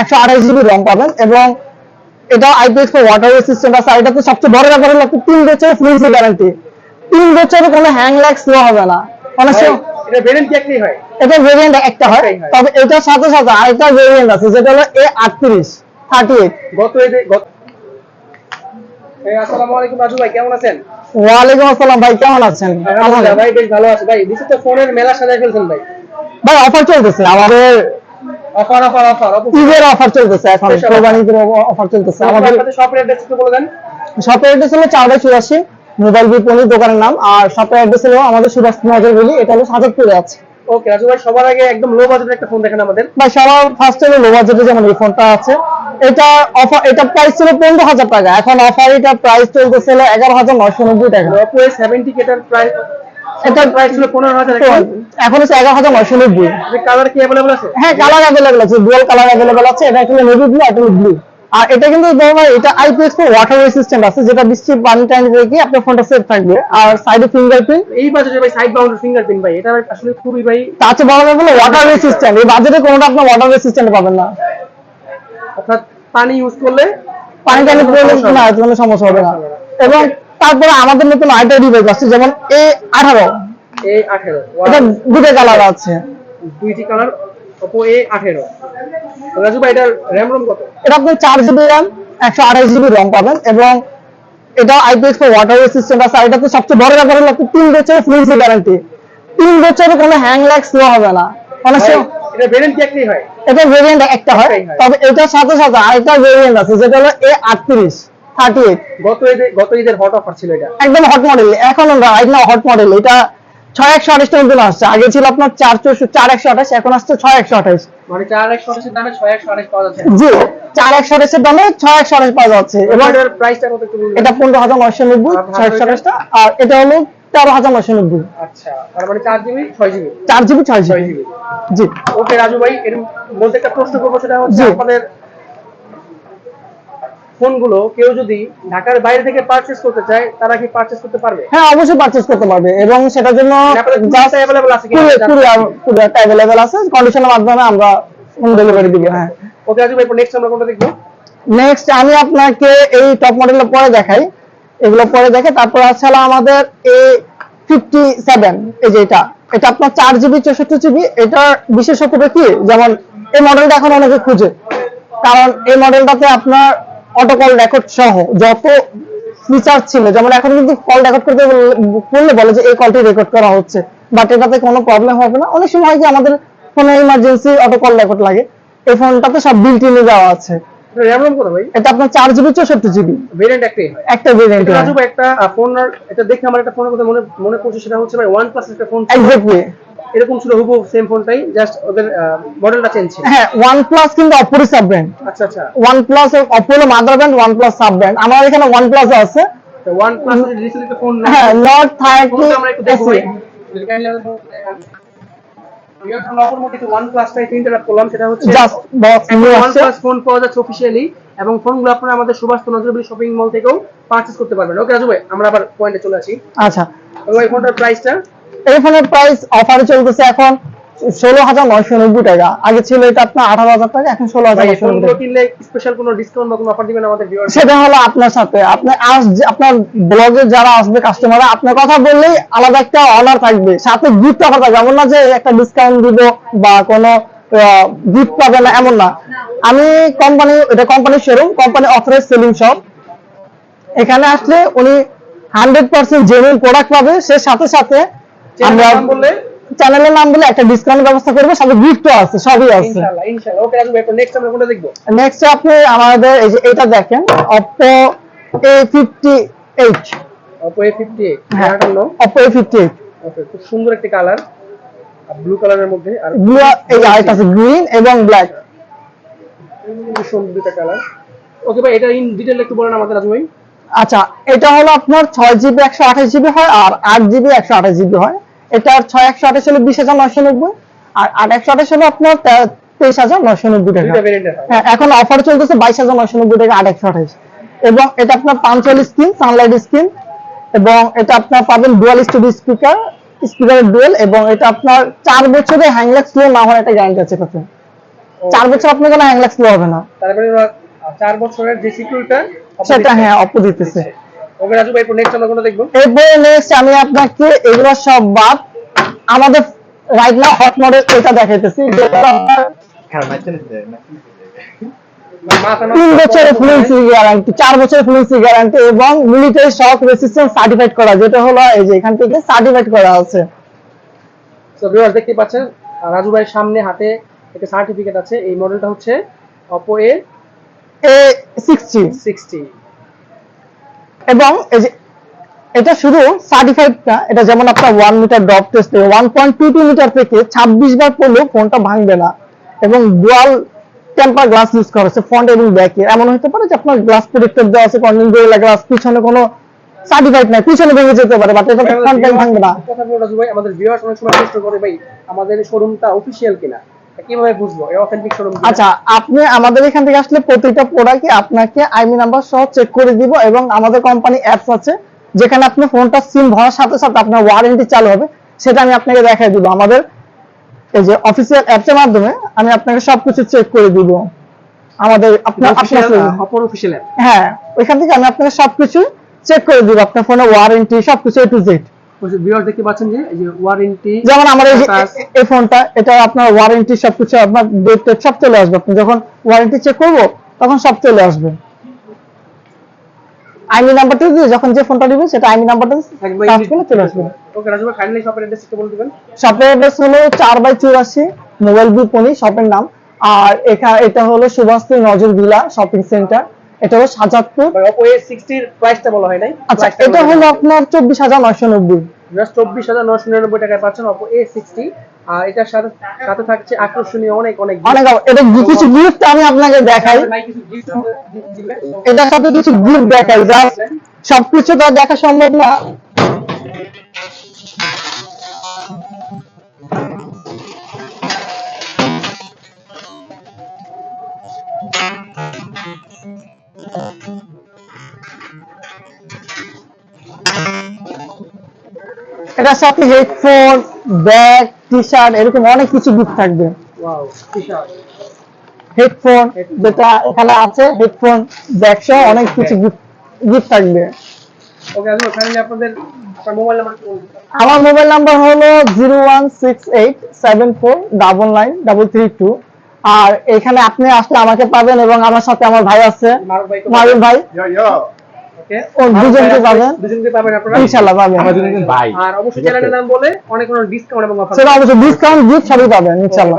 একশো আঠাশ জিবি রং পাবেন এবং এটা আইপিএস ওয়াটার রেসিস্ট্যান্ট আছে আর এটা তো সবচেয়ে বড় ব্যাপার হলো তিন বছরের ফুল গ্যারান্টি তিন বছরে কোনো হ্যাং ল্যাগ স্লো হবে না। সময় এটা ভেরিয়েন্ট একটাই হয়? এটা ভেরিয়েন্ট একটা হয়। তবে এটার সাথে সাথে আরেকটা ভেরিয়েন্ট আছে যেটা হলো এ আটত্রিশ থার্টি এইট গত এই, আসসালামু আলাইকুম রাজু ভাই কেমন আছেন? ওয়ালাইকুম আসসালাম ভাই কেমন আছেন? ভাই বেশ ভালো আছে। ভাই বিশেষ ফোনের মেলা সাজায় ফেলছেন ভাই। ভাই অফার চলতেছে। আমাদের অফার অফার অফার ঈদের অফার চলতেছে এখন offer। কোরবানিদের অফার চলতেছে। আমাদের শপের অ্যাড্রেস একটু বলে দেন। শপের অ্যাড্রেস হলো চার বাই চুরাশি মোবাইল বিপণী দোকানের নাম। আর শপের অ্যাড্রেস হলো আমাদের সুভাষ নজর বলি এটা হলো সাজাদপুরে আছে। ওকে রাজু ভাই সবার আগে একদম লো বাজেটের একটা ফোন দেখেন আমাদের। ভাই সবার ফার্স্ট হলো লো বাজেটে যেমন এই ফোনটা আছে। এটা অফার এটা প্রাইস ছিল পনেরো হাজার টাকা। এখন অফার এটা প্রাইস চলতেছে হলো এগারো হাজার নয়শো নব্বই টাকা। অপো এ সেভেন্টি কেটার প্রাইস প্রাইস ছিল এখন? কালার কি আছে? হ্যাঁ কালার অ্যাভেলেবল আছে ডুয়াল কালার অ্যাভেলেবল আছে এটা একটা নেভি ব্লু একটা ব্লু আর এটা কিন্তু ধরো এটা আইপিএস ওয়াটার রেসিস্ট্যান্ট আছে যেটা বৃষ্টি পানি টানি রেখে আপনার ফোনটা সেফ থাকবে। আর সাইডে ফিঙ্গারপ্রিন্ট এই বাজেটে ভাই সাইড ফিঙ্গারপ্রিন্ট ভাই এটা আসলে খুবই ভাই তাতে বলা যাবে ওয়াটার রেসিস্ট্যান্ট এই বাজেটে কোনোটা আপনার ওয়াটার রেসিস্ট্যান্ট পাবেন না। অর্থাৎ পানি ইউজ করলে পানি টানি পড়লে না। কোনো সমস্যা হবে না। এবং তারপরে আমাদের নতুন আইটা ডিভাইস আছে যেমন এ আঠারো। এ আঠেরো এটা দুটো কালার আছে। দুইটি কালার অপো এ আঠেরো। রাজু ভাই এটার র্যাম রোম কত? এটা আপনি চার জিবি র্যাম একশো আঠাশ জিবি রং পাবেন এবং এটা আইপিএস ওয়াটার রেসিস্ট্যান্ট আছে আর এটা তো সবচেয়ে বড় ব্যাপার হলো আপনি তিন বছরের গ্যারান্টি তিন বছরে কোনো হ্যাং ল্যাগ স্লো হবে না। অনেক এটা ভেরিয়েন্ট একটাই হয়? এটা ভেরিয়েন্ট একটা হয় হয়। তবে এটার সাথে সাথে আরেকটা ভেরিয়েন্ট আছে যেটা হলো এ আটত্রিশ। থার্টি এইট গত ঈদে গত ঈদের হট অফার ছিল এটা। একদম হট মডেল এখন রাইট না হট মডেল এটা ছয় একশো আঠাশ টাকা নতুন আসছে। আগে ছিল আপনার চার চৌষট্টি চার একশো আঠাশ এখন আসছে ছয় একশো আঠাশ। মানে চার একশো আঠাশের দামে ছয় একশো আঠাশ পাওয়া যাচ্ছে। জি চার একশো আঠাশের দামে ছয় একশো আঠাশ পাওয়া যাচ্ছে। এবং এবং প্রাইসটা কত একটু এটা পনেরো হাজার নয়শো নব্বই ছয় একশো আঠাশটা আর এটা হলো তেরো হাজার নয়শো নব্বই। আচ্ছা তার মানে চার জিবি ছয় জিবি? চার জিবি ছয় জিবি। জি। ওকে রাজু ভাই এর বলতে একটা প্রশ্ন করব সেটা হচ্ছে জি। ফোনগুলো কেউ যদি ঢাকার বাইরে থেকে পারচেজ করতে চায় তারা কি পারচেজ করতে পারবে? হ্যাঁ অবশ্যই পারচেজ করতে পারবে এবং সেটার জন্য জাস্ট অ্যাভেলেবল আছে কি আছে। কন্ডিশনের মাধ্যমে আমরা হোম ডেলিভারি দিব। হ্যাঁ ওকে ভাই নেক্সট আমরা কোনটা দেখব? নেক্সট আমি আপনাকে এই টপ মডেলের পরে দেখাই। এগুলো পরে দেখে তারপর আছে আমাদের এ ফিফটি সেভেন এই যে এটা এটা আপনার চার জিবি চৌষট্টি জিবি এটার বিশেষত্বটা কি? যেমন এই মডেলটা এখন অনেকে খুঁজে। কারণ এই মডেলটাতে আপনার অটো কল রেকর্ড সহ যত ফিচার ছিল, যেমন এখন কিন্তু কল রেকর্ড করতে বললে বলে যে এই কলটি রেকর্ড করা হচ্ছে বাট এটাতে কোনো প্রবলেম হবে না। অনেক সময় হয় কি আমাদের ফোনে ইমার্জেন্সি অটো কল রেকর্ড লাগে, এই ফোনটাতে সব বিল্ট ইনে দেওয়া আছে। র্যাম কত ভাই? এটা আপনার চার জিবি চৌষট্টি জিবি। ভেরিয়েন্ট একটাই হয়। একটা ভেরিয়েন্ট রাজু ভাই একটা ফোন এটা দেখে আমার একটা ফোনের কথা মনে মনে পড়ছে সেটা হচ্ছে ভাই একটা ফোন এক্স্যাক্টলি এরকম ছিল হুবহু সেম ফোনটাই জাস্ট ওদের মডেলটা চেঞ্জ ছিল। হ্যাঁ প্লাস কিন্তু সাব ব্র্যান্ড আচ্ছা আচ্ছা। ওয়ান প্লাস অপো হলো mother brand OnePlus sub brand আমার এখানে প্লাস আছে। রিসেন্ট একটা ফোন হ্যাঁ নট থার্টি আমরা একটু দেখব ওয়ান প্লাসটাই তিনটা লাভ করলাম সেটা হচ্ছে just box new OnePlus phone পাওয়া যাচ্ছে অফিসিয়ালি এবং ফোনগুলো আপনারা আমাদের সুভাষ নজরুল শপিং মল থেকেও পারচেজ করতে পারবেন। ওকে রাজু ভাই আমরা আবার পয়েন্টে চলে আসি। আচ্ছা। এই ফোনটার প্রাইসটা এই ফোনের প্রাইস অফারে চলতেছে এখন ষোলো হাজার নয়শো নব্বই টাকা। আগে ছিল এটা আপনার আঠারো হাজার টাকা এখন ষোলো হাজার নব্বই কিনলে স্পেশাল কোনো ডিসকাউন্ট বা কোনো অফার দিবেন আমাদের সেটা হলো আপনার সাথে। আপনি আস আপনার ব্লগে যারা আসবে কাস্টমার আপনার কথা বললেই আলাদা একটা অনার থাকবে। সাথে গিফট অফার থাকবে। এমন না যে একটা ডিসকাউন্ট দিব বা কোনো গিফট পাবে না এমন না। আমি কোম্পানি এটা কোম্পানির showroom company authorize selling shop এখানে আসলে উনি হান্ড্রেড পার্সেন্ট জেনুইন প্রোডাক্ট পাবে। সে সাথে সাথে আমরা বললে চ্যানেলের নাম বলে একটা ডিসকাউন্ট ব্যবস্থা করব সাথে গিফটও আছে সবই আছে। ইনশাআল্লাহ ইনশাআল্লাহ। ওকে রাজু ভাই নেক্সট আমরা কোনটা দেখব? নেক্সট আপনি আমাদের এই যে এটা দেখেন Oppo A58 Oppo A58 হ্যাঁ Oppo A58 ওকে খুব সুন্দর একটি কালার ব্লু কালারের মধ্যে আর ব্লু এই আরেকটা আছে গ্রিন এবং ব্ল্যাক সুন্দর দুটা কালার ওকে ভাই এটা ইন ডিটেইল একটু বলেন আমাদের রাজু ভাই। আচ্ছা এটা হলো আপনার ছয় জিবি একশো আঠাশ জিবি হয় আর আট জিবি একশো আঠাশ জিবি হয়। এটা ছয় একশো আঠাশ হলো বিশ হাজার নয়শো নব্বই আর আট একশো আঠাশ হলো আপনার তেইশ হাজার নয়শো নব্বই টাকা। হয়। এখন অফার চলতেছে বাইশ হাজার নয়শো নব্বই টাকা আট একশো আঠাশ। এবং এটা আপনার পাঞ্চুয়াল স্ক্রিন সানলাইট স্ক্রিন এবং এটা আপনার পাবেন ডুয়াল স্টুডিও স্পিকার স্পিকারের ডুয়েল এবং এটা আপনার চার বছরে হ্যাংলেক্স স্লো না হওয়ার একটা গ্যারান্টি আছে এটাতে। চার বছর আপনার কোনো হ্যাং লাগতে হবে না। তারপরে চার বছরের যে সিকিউরিটা সেটা হ্যাঁ অপো দিতেছে। ওকে রাজু ভাই নেক্সট আমরা কোনটা দেখব? এরপরে নেক্সট আমি আপনাকে এগুলো সব বাদ আমাদের রাইট না হট মডেল এটা দেখাইতেছি যেটা আপনার মাথা তিন বছরের ফ্লুয়েন্সি গ্যারান্টি চার বছরের ফ্লুয়েন্সি গ্যারান্টি এবং মিলিটারি শক রেসিস্ট্যান্স সার্টিফাইড করা যেটা হলো এই যে এখান থেকে সার্টিফাইড করা আছে। তো ভিউয়ার্স দেখতে পাচ্ছেন রাজু ভাইয়ের সামনে হাতে একটা সার্টিফিকেট আছে এই মডেলটা হচ্ছে Oppo A এ সিক্সটি 60 এবং এটা শুধু সার্টিফাইড না, এটা যেমন আপনার one meter drop test one point two two meter থেকে ছাব্বিশ বার পড়লেও ফোনটা ভাঙবে না। এবং ডুয়াল টেম্পার গ্লাস ইউজ করা হচ্ছে ফ্রন্ট এবং ব্যাকে এমন হতে পারে যে আপনার গ্লাস প্রোটেক্টর দেওয়া আছে কর্নিং গোয়েলা গ্লাস পিছনে কোনো সার্টিফাইড নাই, পিছনে ভেঙে যেতে পারে বাট এটা ফ্রন্ট ভাঙবে না। আমাদের ভিউয়ার্স অনেক সময় প্রশ্ন করে, ভাই, আমাদের শোরুমটা অফিসিয়াল কিনা? কীভাবে বুঝব? এই অথেন্টিক শোরুম আচ্ছা আপনি আমাদের এখান থেকে আসলে প্রতিটা প্রোডাক্টই আপনাকে আইমি নাম্বার সহ চেক করে দিব এবং আমাদের কোম্পানি অ্যাপস আছে যেখানে আপনি ফোনটা সিম ভরার সাথে সাথে আপনার ওয়ারেন্টি চালু হবে সেটা আমি আপনাকে দেখাই দিব। আমাদের এই যে অফিসিয়াল অ্যাপস এর মাধ্যমে আমি আপনাকে সবকিছু চেক করে দিব। আমাদের আপনার আপনার অপর অফিসিয়াল অ্যাপ হ্যাঁ ওইখান থেকে আমি আপনাকে সবকিছু চেক করে দিব আপনার ফোনের ওয়ারেন্টি সবকিছু এ টু জেড ভিউয়ার্স দেখতে পাচ্ছেন যে এই যে ওয়ারেন্টি যেমন আমার এই ফোনটা এটা আপনার ওয়ারেন্টি সবকিছু আপনার ডেট সব চলে আসবে। আপনি যখন ওয়ারেন্টি চেক করব তখন সব চলে আসবে। আইনি নাম্বারটা দিয়ে যখন যে ফোনটা নিবে সেটা আইনি নাম্বারটা সার্চ করলে চলে আসবে। ওকে রাজু ভাই কাইন্ডলি শপের অ্যাড্রেস একটু বলে দিবেন। শপের অ্যাড্রেস হলো চার বাই চুরাশি মোবাইল বিপণি শপের নাম। আর এখানে এটা হলো সুভাষপুর নজর ভিলা শপিং সেন্টার এটা হলো সাজাদপুর। ভাই Oppo A60 এর প্রাইসটা বলা হয় নাই। আচ্ছা এটা হলো আপনার চব্বিশ হাজার নয়শো নব্বই। জাস্ট চব্বিশ হাজার নশো নিরানব্বই টাকায় পাচ্ছেন Oppo A60 আর এটার সাথে সাথে থাকছে আকর্ষণীয় অনেক অনেক অনেক এটা কিছু গিফট আমি আপনাকে দেখাই। দিবেন? এটার সাথে কিছু গিফট দেখাই জাস্ট সবকিছু তো দেখা সম্ভব না। এটার সাথে হেডফোন ব্যাগ টি শার্ট এরকম অনেক কিছু গিফট থাকবে। হেডফোন যেটা এখানে আছে হেডফোন ব্যাগ সহ অনেক কিছু গিফট থাকবে। আমার মোবাইল নাম্বার হলো zero one six eight seven four double nine double three two আর এখানে আপনি আসলে আমাকে পাবেন এবং আমার সাথে আমার ভাই আছে। মারুফ ভাই মারুন ভাই? ওকে। ও, দুজনকে পাবেন। দুজনকে পাবেন ইনশাল্লাহ পাবেন। ভাই। আর অবশ্যই চ্যানেলের নাম বলে অনেক অনেক ডিসকাউন্ট এবং অফার সেটা অবশ্যই ডিসকাউন্ট গিফট সবই পাবেন ইনশাল্লাহ